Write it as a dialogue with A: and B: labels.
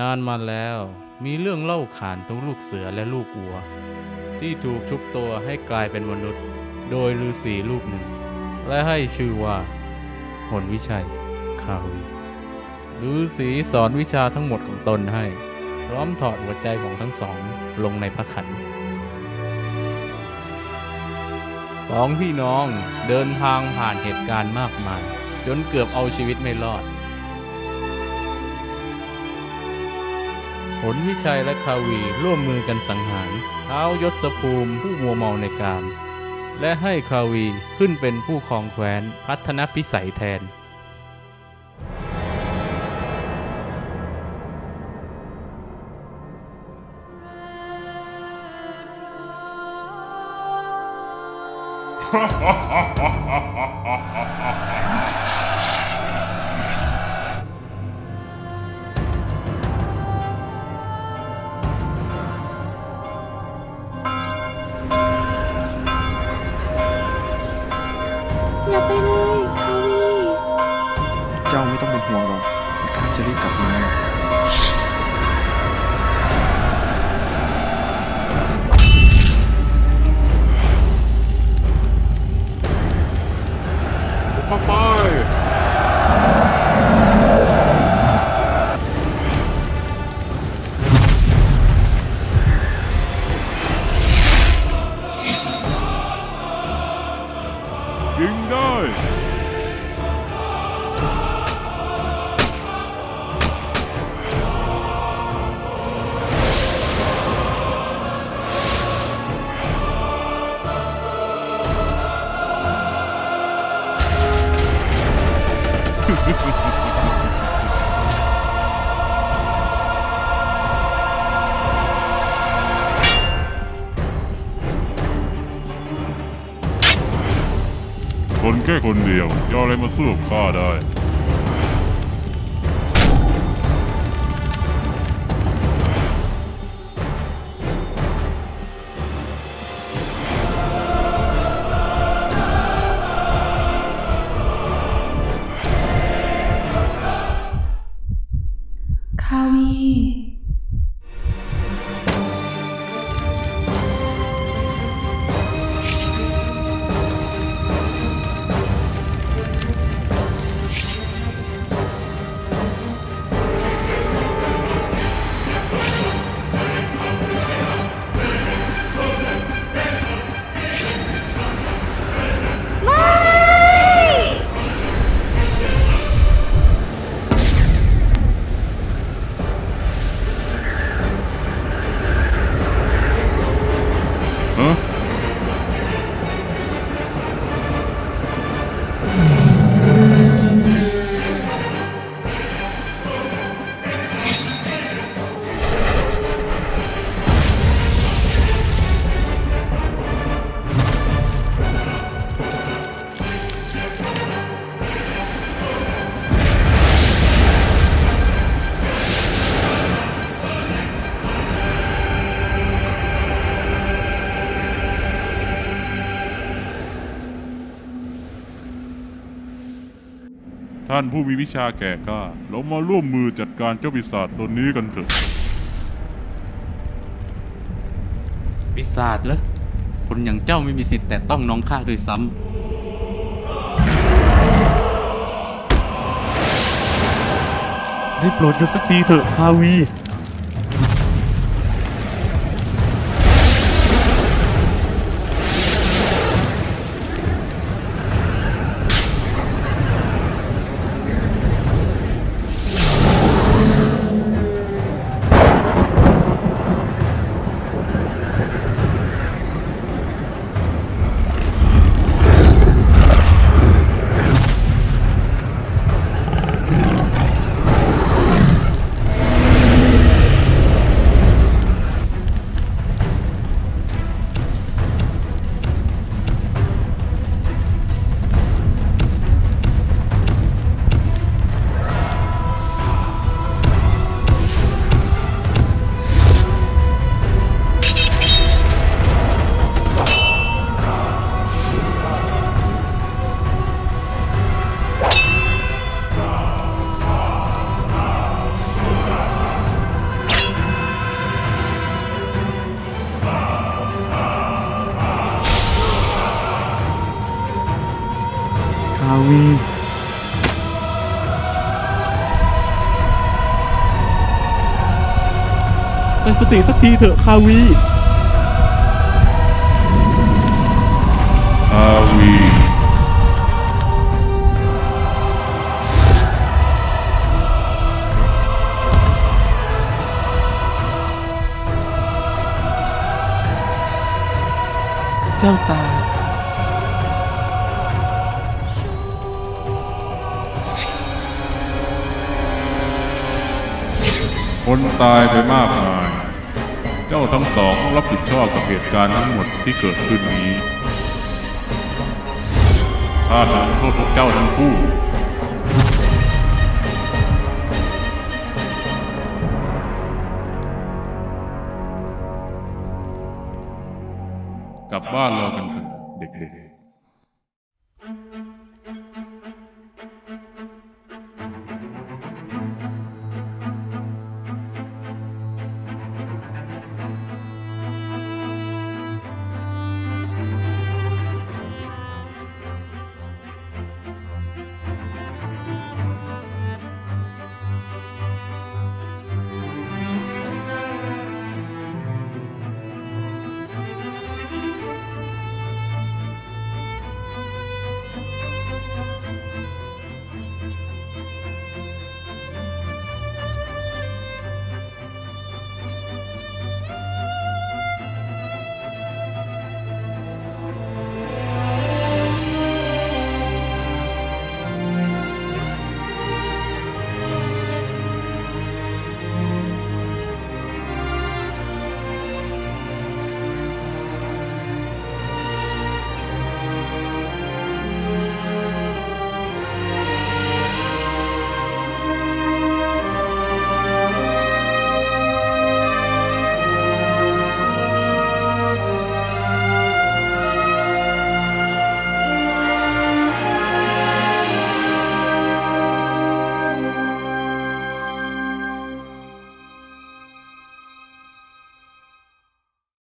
A: นานมาแล้วมีเรื่องเล่าขานตรงลูกเสือและลูกวัว ที่ถูกชุบตัวให้กลายเป็นมนุษย์ โดยฤาษีรูปหนึ่ง และให้ชื่อว่าหนวิชัยคาวีฤาษีสอนวิชาทั้งหมดของตนให้ พร้อมถอดหัวใจของทั้งสองลงในพระขันสองพี่น้องเดินทางผ่านเหตุการณ์มากมาย จนเกือบเอาชีวิตไม่รอด ผลวิชัยและคาวีร่วมมือกันสังหารเท้ายศภูมิผู้มัวเมาในกาม และให้คาวีขึ้นเป็นผู้ครองแคว้นพัฒนพิสัยแทน
B: อย่า
C: ห่วงหรอกข้าจะรีบกลับมา
A: เข้าไป
D: ยิงได้ คนแค่คนเดียวจะเอาอะไรมาสู้กับข้าได้ 嗯？ ท่านผู้มีวิชาแก่กล้า เรามาร่วมมือจัดการเจ้าปีศาจตัวนี้กันเถอะ
A: ปีศาจเหรอ คนอย่างเจ้าไม่มีสิทธิ์แต่ต้องน้องข้าด้วยซ้ำได้โปรดหยุดสักทีเถอะคาวี ได้สติสักทีเถอะคาวี
D: อาวี
A: เจ้าตา
D: คนตายไปมากมาย เจ้าทั้งสองต้องรับผิดชอบกับเหตุการณ์ทั้งหมดที่เกิดขึ้นนี้ข้าทำโทษพวกเจ้าทั้งคู่ กลับบ้านเรากัน